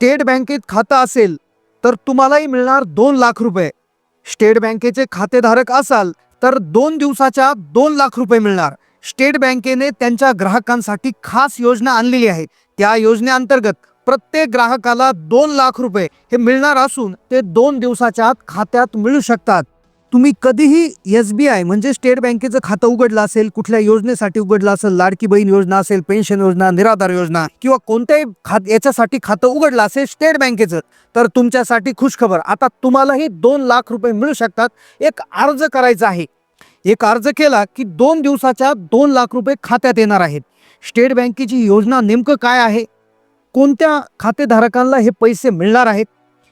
State बँकेत खातं असेल तर तुम्हालाही मिळणार दोन लाख रुपये. स्टेट बँकेचे खातेधारक असाल तर दोन दिवसाच्या दोन लाख रुपये मिळणार. स्टेट बँकेने त्यांच्या ग्राहकांसाठी खास योजना आणलेली आहे. त्या योजनेअंतर्गत प्रत्येक ग्राहकाला दोन लाख रुपये हे मिळणार असून ते दोन दिवसाच्या आत खात्यात मिळू शकतात. तुम्ही कधीही एस बी आय म्हणजे स्टेट बँकेचं खातं उघडलं असेल कुठल्या योजनेसाठी उघडलं असेल लाडकी बहीण योजना असेल पेन्शन योजना निराधार योजना किंवा कोणत्याही खात याच्यासाठी खातं उघडलं असेल स्टेट बँकेचं तर तुमच्यासाठी खुशखबर. आता तुम्हालाही दोन लाख रुपये मिळू शकतात. एक अर्ज करायचा आहे. एक अर्ज केला की दोन दिवसाच्या दोन लाख रुपये खात्यात येणार आहेत. स्टेट बँकेची योजना नेमकं काय आहे? कोणत्या खातेधारकांना हे पैसे मिळणार आहेत?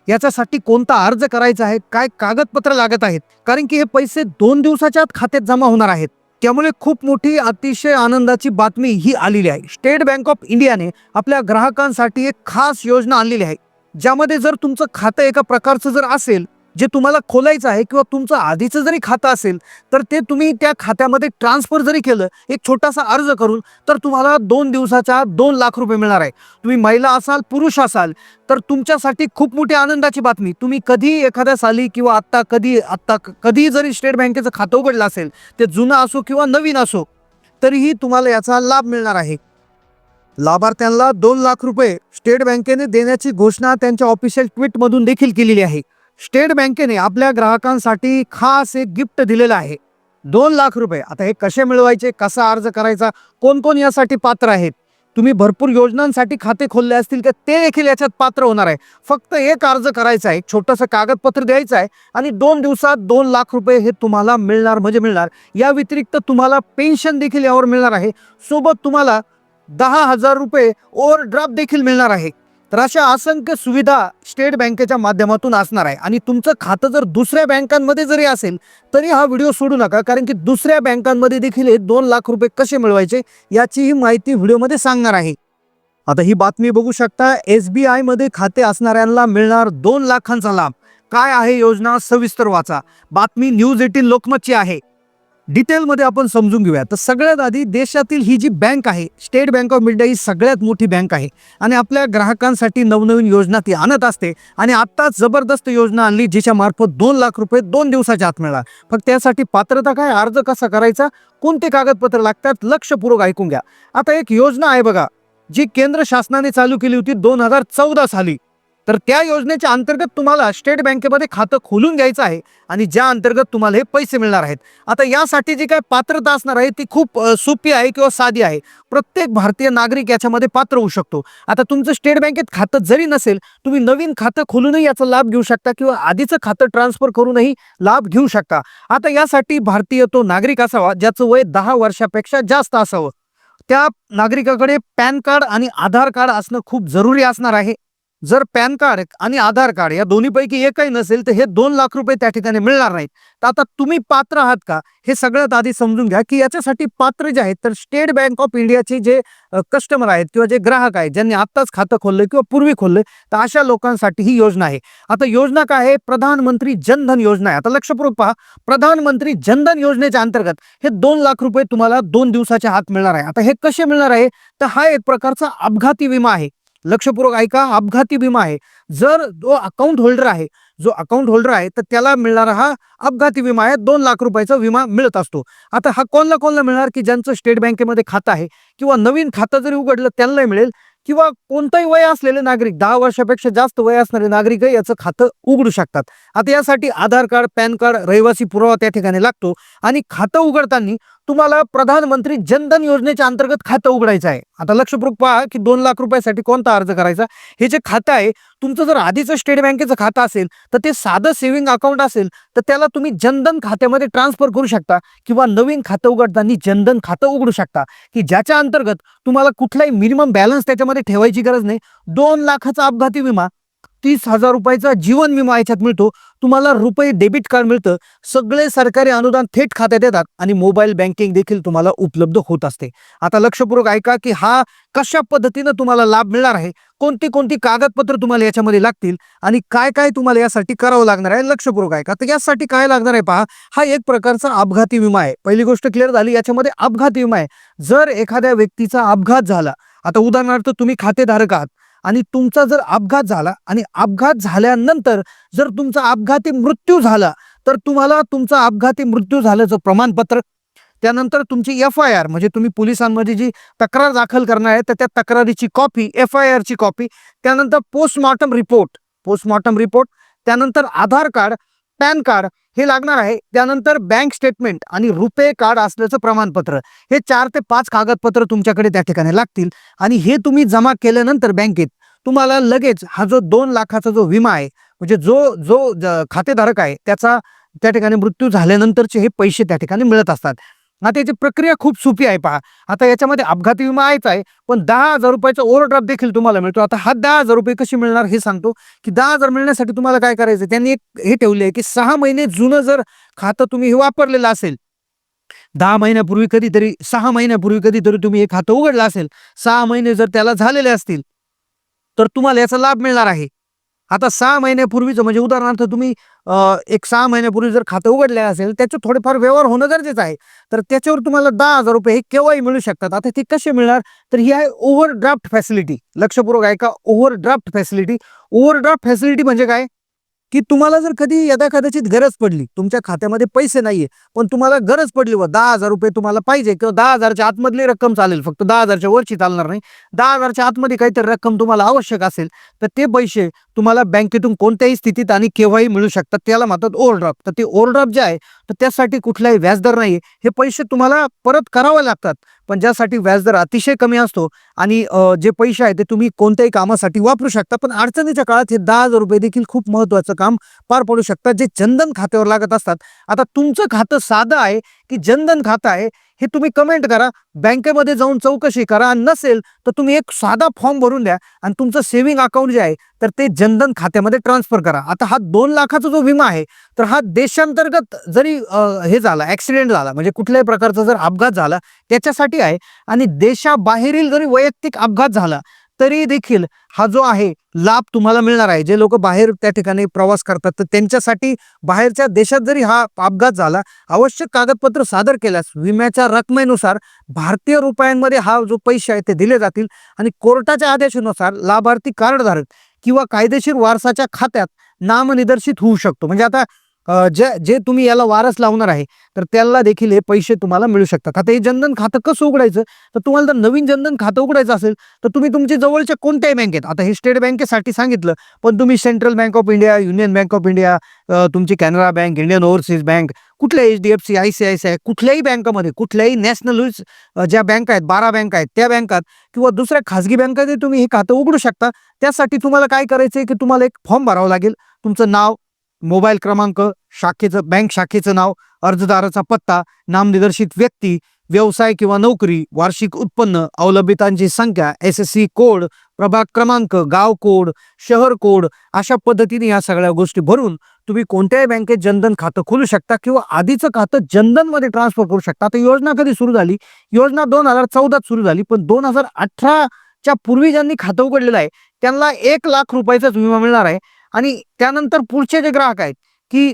याच्यासाठी कोणता अर्ज करायचा आहे काय कागदपत्र लागत आहेत? कारण की हे पैसे दोन दिवसाच्या आत खात्यात जमा होणार आहेत. त्यामुळे खूप मोठी अतिशय आनंदाची बातमी ही आलेली आहे. स्टेट बँक ऑफ इंडियाने आपल्या ग्राहकांसाठी एक खास योजना आणलेली आहे. ज्यामध्ये जर तुमचं खातं एका प्रकारचं जर असेल जे तुम्हाला खोलायचं आहे किंवा तुमचं आधीचं जरी खातं असेल तर ते तुम्ही त्या खात्यामध्ये ट्रान्सफर जरी केलं एक छोटासा अर्ज करून तर तुम्हाला दोन दिवसाच्या दोन लाख रुपये मिळणार आहे. तुम्ही महिला असाल पुरुष असाल तर तुमच्यासाठी खूप मोठी आनंदाची बातमी. तुम्ही कधी एखाद्या साली किंवा आत्ता कधी आत्ता कधी जरी स्टेट बँकेचं खातं उघडलं असेल ते जुनं असो किंवा नवीन असो तरीही तुम्हाला याचा लाभ मिळणार आहे. लाभार्थ्यांना दोन लाख रुपये स्टेट बँकेने देण्याची घोषणा त्यांच्या ऑफिशियल ट्विटमधून देखील केलेली आहे. स्टेट बँकेने आपल्या ग्राहकांसाठी खास एक गिफ्ट दिलेलं आहे. दोन लाख रुपये. आता हे कसे मिळवायचे कसा अर्ज करायचा कोण कोण यासाठी पात्र आहेत? तुम्ही भरपूर योजनांसाठी खाते खोलले असतील तर ते देखील याच्यात पात्र होणार आहे. फक्त एक अर्ज करायचा आहे छोटंसं कागदपत्र द्यायचं आहे आणि दोन दिवसात दोन लाख रुपये हे तुम्हाला मिळणार म्हणजे मिळणार. या व्यतिरिक्त तुम्हाला पेन्शन देखील यावर मिळणार आहे. सोबत तुम्हाला दहा हजार रुपये ओव्हरड्राफ्ट देखील मिळणार आहे. तर अशा असंख्य सुविधा स्टेट बँकेच्या माध्यमातून असणार आहे. आणि तुमचं खातं जर दुसऱ्या बँकांमध्ये जरी असेल तरी हा व्हिडिओ सोडू नका कारण की दुसऱ्या बँकांमध्ये देखील हे दोन लाख रुपये कसे मिळवायचे याचीही माहिती व्हिडिओमध्ये सांगणार आहे. आता ही बातमी बघू शकता एस बी आयमध्ये खाते असणाऱ्यांना मिळणार दोन लाखांचा लाभ. काय आहे योजना? सविस्तर वाचा. बातमी न्यूज एटीन लोकमतची आहे. डिटेलमध्ये आपण समजून घेऊया. तर सगळ्यात आधी देशातील ही जी बँक आहे स्टेट बँक ऑफ इंडिया ही सगळ्यात मोठी बँक आहे. आणि आपल्या ग्राहकांसाठी नवनवीन योजना ती आणत असते. आणि आत्ताच जबरदस्त योजना आणली जिच्या मार्फत दोन लाख रुपये दोन दिवसाच्या आत मिळणार. फक्त त्यासाठी पात्रता काय? अर्ज कसा करायचा? कोणते कागदपत्र लागतात? लक्षपूर्वक ऐकून घ्या. आता एक योजना आहे बघा जी केंद्र शासनाने चालू केली होती दोन हजार चौदा साली. तर त्या योजनेच्या अंतर्गत तुम्हाला स्टेट बँकेमध्ये खातं खोलून घ्यायचं आहे आणि ज्या अंतर्गत तुम्हाला हे पैसे मिळणार आहेत. आता यासाठी जी काय पात्रता असणार आहे ती खूप सोपी आहे किंवा साधी आहे. प्रत्येक भारतीय नागरिक याच्यामध्ये पात्र होऊ शकतो. आता तुमचं स्टेट बँकेत खातं जरी नसेल तुम्ही नवीन खातं खोलूनही याचा लाभ घेऊ शकता किंवा आधीचं खातं ट्रान्सफर करूनही लाभ घेऊ शकता. आता यासाठी भारतीय तो नागरिक असावा ज्याचं वय दहा वर्षापेक्षा जास्त असावं. त्या नागरिकाकडे पॅन कार्ड आणि आधार कार्ड असणं खूप जरुरी असणार आहे. जर पॅन कार्ड आणि आधार कार्ड या दोन्हीपैकी एकही नसेल तर हे दोन लाख रुपये त्या ठिकाणी मिळणार नाहीत. तर आता तुम्ही पात्र आहात का? हे सगळ्यात आधी समजून घ्या की याच्यासाठी पात्र जे आहेत तर स्टेट बँक ऑफ इंडियाचे जे कस्टमर आहेत किंवा जे ग्राहक आहेत ज्यांनी आत्ताच खातं खोललं किंवा पूर्वी खोललं तर अशा लोकांसाठी ही योजना आहे. आता योजना काय आहे? प्रधानमंत्री जनधन योजना आहे. आता लक्षपूर्वक पहा प्रधानमंत्री जनधन योजनेच्या अंतर्गत हे दोन लाख रुपये तुम्हाला दोन दिवसाच्या हात मिळणार आहे. आता हे कसे मिळणार आहे? तर हा एक प्रकारचा अपघाती विमा आहे. लक्षपूर्वक ऐका अपघाती विमा आहे. जर जो अकाउंट होल्डर आहे जो अकाउंट होल्डर आहे तर त्याला मिळणारा हा अपघाती विमा आहे. दोन लाख रुपयाचा विमा मिळत असतो. आता हा कोणला कोणला मिळणार की ज्यांचं स्टेट बँकेमध्ये खातं आहे? किंवा नवीन खातं जरी उघडलं त्यांनाही मिळेल. किंवा कोणतंही वय असलेले नागरिक दहा वर्षापेक्षा जास्त वय असणारे नागरिकही याचं खातं उघडू शकतात. आता यासाठी आधार कार्ड पॅन कार्ड रहिवासी पुरावा त्या ठिकाणी लागतो. आणि खातं उघडताना तुम्हाला प्रधानमंत्री जनधन योजनेच्या अंतर्गत खातं उघडायचं आहे. आता लक्षपूर्वक पहा की दोन लाख रुपयासाठी कोणता अर्ज करायचा? हे जे खातं आहे तुमचं जर आधीचं स्टेट बँकेचं खातं असेल तर ते साधं सेव्हिंग अकाउंट असेल तर त्याला तुम्ही जनधन खात्यामध्ये ट्रान्सफर करू शकता किंवा नवीन खातं उघडताना जनधन खातं उघडू शकता. की ज्याच्या अंतर्गत तुम्हाला कुठलाही मिनिमम बॅलन्स त्याच्यामध्ये ठेवायची गरज नाही. दोन लाखाचा अपघाती विमा तीस हजार रुपयाचा जीवन विमा याच्यात मिळतो. तुम्हाला रुपये डेबिट कार्ड मिळतं. सगळे सरकारी अनुदान थेट खात्यात येतात आणि मोबाईल बँकिंग देखील तुम्हाला उपलब्ध होत असते. आता लक्षपूर्वक ऐका की हा कशा पद्धतीनं तुम्हाला लाभ मिळणार आहे? कोणती कोणती कागदपत्र तुम्हाला याच्यामध्ये लागतील? आणि काय काय तुम्हाला यासाठी करावं लागणार आहे? लक्षपूर्वक ऐका. तर यासाठी काय लागणार आहे पहा हा एक प्रकारचा अपघाती विमा आहे. पहिली गोष्ट क्लिअर झाली याच्यामध्ये अपघाती विमा आहे. जर एखाद्या व्यक्तीचा अपघात झाला आता उदाहरणार्थ तुम्ही खातेधारक आहात. आणि तुमचा जर अपघात झाला आणि अपघात झाल्यानंतर जर तुमचा अपघाती मृत्यू झाला तर तुम्हाला तुमचा अपघाती मृत्यू झाल्याचं प्रमाणपत्र त्यानंतर तुमची एफ आय आर म्हणजे तुम्ही पोलिसांमध्ये जी तक्रार दाखल करणार आहे तर त्या तक्रारीची कॉपी एफ आय आरची कॉपी त्यानंतर पोस्टमॉर्टम रिपोर्ट पोस्टमॉर्टम रिपोर्ट त्यानंतर आधार कार्ड पॅन कार्ड हे लागणार आहे. त्यानंतर बँक स्टेटमेंट आणि रुपे कार्ड असल्याचं प्रमाणपत्र. हे चार ते पाच कागदपत्र तुमच्याकडे त्या ठिकाणी लागतील. आणि हे तुम्ही जमा केल्यानंतर बँकेत तुम्हाला लगेच हा जो दोन लाखाचा जो विमा आहे म्हणजे जो जो ज- खातेधारक आहे त्याचा त्या ठिकाणी मृत्यू झाल्यानंतरचे हे पैसे त्या ठिकाणी मिळत असतात. आता त्याची प्रक्रिया खूप सोपी आहे पहा. आता याच्यामध्ये अपघाती विमा आहेच आहे पण दहा हजार रुपयाचा ओव्हरड्राफ्ट देखील तुम्हाला मिळतो. आता हा दहा हजार रुपये कशी मिळणार हे सांगतो की दहा हजार मिळण्यासाठी तुम्हाला काय करायचं त्यांनी एक हे ठेवले आहे की सहा महिने जुनं जर खातं तुम्ही हे वापरलेलं असेल दहा महिन्यापूर्वी कधीतरी सहा महिन्यापूर्वी कधीतरी तुम्ही हे खातं उघडलं असेल सहा महिने जर त्याला झालेले असतील तर तुम्हाला याचा लाभ मिळणार आहे. आता सहा महिन्यापूर्वीचं म्हणजे उदाहरणार्थ तुम्ही एक सहा महिन्यापूर्वी जर खातं उघडलेलं असेल त्याचे थोडेफार व्यवहार होणं गरजेचं आहे. तर त्याच्यावर तुम्हाला दहा हजार रुपये हे केव्हाही मिळू शकतात. आता ते कसे मिळणार? तर ही आहे ओव्हरड्राफ्ट फॅसिलिटी लक्षपूर्वक आहे का ओव्हरड्राफ्ट फॅसिलिटी ओव्हरड्राफ्ट फॅसिलिटी म्हणजे काय? की तुम्हाला जर कधी यदा कदाचित गरज पडली तुमच्या खात्यामध्ये पैसे नाहीये पण तुम्हाला गरज पडली व दहा हजार रुपये तुम्हाला पाहिजे किंवा दहा हजारच्या आतमधली रक्कम चालेल फक्त दहा हजारच्या वरची चालणार नाही. दहा हजारच्या आतमध्ये काहीतरी रक्कम तुम्हाला आवश्यक असेल तर ते पैसे तुम्हाला बँकेतून कोणत्याही स्थितीत आणि केव्हाही मिळू शकतात त्याला म्हणतात ओव्हरड्राफ्ट तर ते ओव्हरड्राफ्ट जे आहे तर त्यासाठी कुठलाही व्याजदर नाही. हे पैसे तुम्हाला परत करावे लागतात. पण ज्यासाठी व्याजदर अतिशय कमी असतो आणि जे पैसे आहे ते तुम्ही कोणत्याही कामासाठी वापरू शकता. पण अडचणीच्या काळात हे दहा हजार रुपये देखील खूप महत्त्वाचं काम पार पडू शकतात जे जनधन खात्यावर लागत असतात. आता तुमचं खातं साधं आहे की जनधन खातं आहे हे तुम्ही कमेंट करा. बँकेमध्ये जाऊन चौकशी करा. नसेल तर तुम्ही एक साधा फॉर्म भरून द्या आणि तुमचं सेव्हिंग अकाउंट जे आहे तर ते जनधन खात्यामध्ये ट्रान्सफर करा. आता हा दोन लाखाचा जो विमा आहे तर हा देशांतर्गत जरी हे झाला ॲक्सिडेंट झाला म्हणजे कुठल्याही प्रकारचा जर अपघात झाला त्याच्यासाठी आहे. आणि देशाबाहेरील जरी वैयक्तिक अपघात झाला तरी देखील हा जो आहे लाभ तुम्हाला मिळणार आहे. जे लोक बाहेर त्या ठिकाणी प्रवास करतात तर त्यांच्यासाठी बाहेरच्या देशात जरी हा अपघात झाला आवश्यक कागदपत्र सादर केल्यास विम्याच्या रकमेनुसार भारतीय रुपयांमध्ये हा जो पैसे आहे ते दिले जातील आणि कोर्टाच्या आदेशानुसार लाभार्थी कार्डधारक किंवा कायदेशीर वारसाच्या खात्यात नामनिदर्शित होऊ शकतो. म्हणजे आता ज्या जे जे तुम्ही याला वारस लावणार आहे तर त्याला देखील हे पैसे तुम्हाला मिळू शकतात. आता हे जनधन खातं कसं उघडायचं? तर तुम्हाला जर नवीन जनधन खातं उघडायचं असेल तर तुम्ही तुमच्या जवळच्या कोणत्याही बँकेत आता हे स्टेट बँकेसाठी सांगितलं पण तुम्ही Central Bank of India Union Bank of India तुमची Canara Bank Indian Overseas Bank कुठल्या H D F C I C I C I कुठल्याही बँकामध्ये कुठल्याही नॅशनल ज्या बँक आहेत बारा बँक आहेत त्या बँकात किंवा दुसऱ्या खाजगी बँकात तुम्ही हे खातं उघडू शकता. त्यासाठी तुम्हाला काय करायचं आहे की तुम्हाला एक फॉर्म भरावा लागेल. तुमचं नाव मोबाईल क्रमांक शाखेचं बँक शाखेचं नाव अर्जदाराचा पत्ता नामनिदर्शित व्यक्ती व्यवसाय किंवा नोकरी वार्षिक उत्पन्न अवलंबितांची संख्या एस एस सी कोड प्रभाग क्रमांक गाव कोड शहर कोड अशा पद्धतीने या सगळ्या गोष्टी भरून तुम्ही कोणत्याही बँकेत जनधन खातं खोलू शकता किंवा आधीचं खातं जनधनमध्ये ट्रान्सफर करू शकता. आता योजना कधी सुरू झाली? योजना दोन हजार चौदात सुरू झाली पण दोन हजार अठराच्या पूर्वी ज्यांनी खातं उघडलेलं आहे त्यांना एक लाख रुपयाचाच विमा मिळणार आहे. आणि त्यानंतर पुढचे जे ग्राहक आहेत की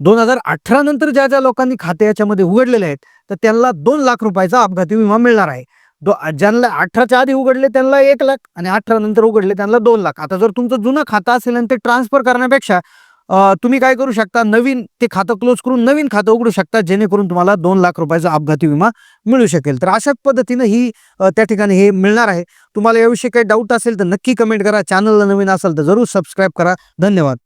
दोन हजार अठरा नंतर ज्या ज्या लोकांनी खाते याच्यामध्ये उघडलेले आहेत तर त्यांना दोन लाख रुपयाचा अपघाती विमा मिळणार आहे. दो ज्यांना अठराच्या आधी उघडले त्यांना एक लाख आणि अठरा नंतर उघडले त्यांना दोन लाख. आता जर तुमचं जुनं खातं असेल आणि ते ट्रान्सफर करण्यापेक्षा तुम्ही काय करू शकता? नवीन ते खातं क्लोज करून नवीन खातं उघडू शकता जेणेकरून तुम्हाला दोन लाख रुपयाचा अपघाती विमा मिळू शकेल. तर अशाच पद्धतीनं ही त्या ठिकाणी हे मिळणार आहे. तुम्हाला याविषयी काही डाऊट असेल तर नक्की कमेंट करा. चॅनलला नवीन असेल तर जरूर सबस्क्राईब करा. धन्यवाद.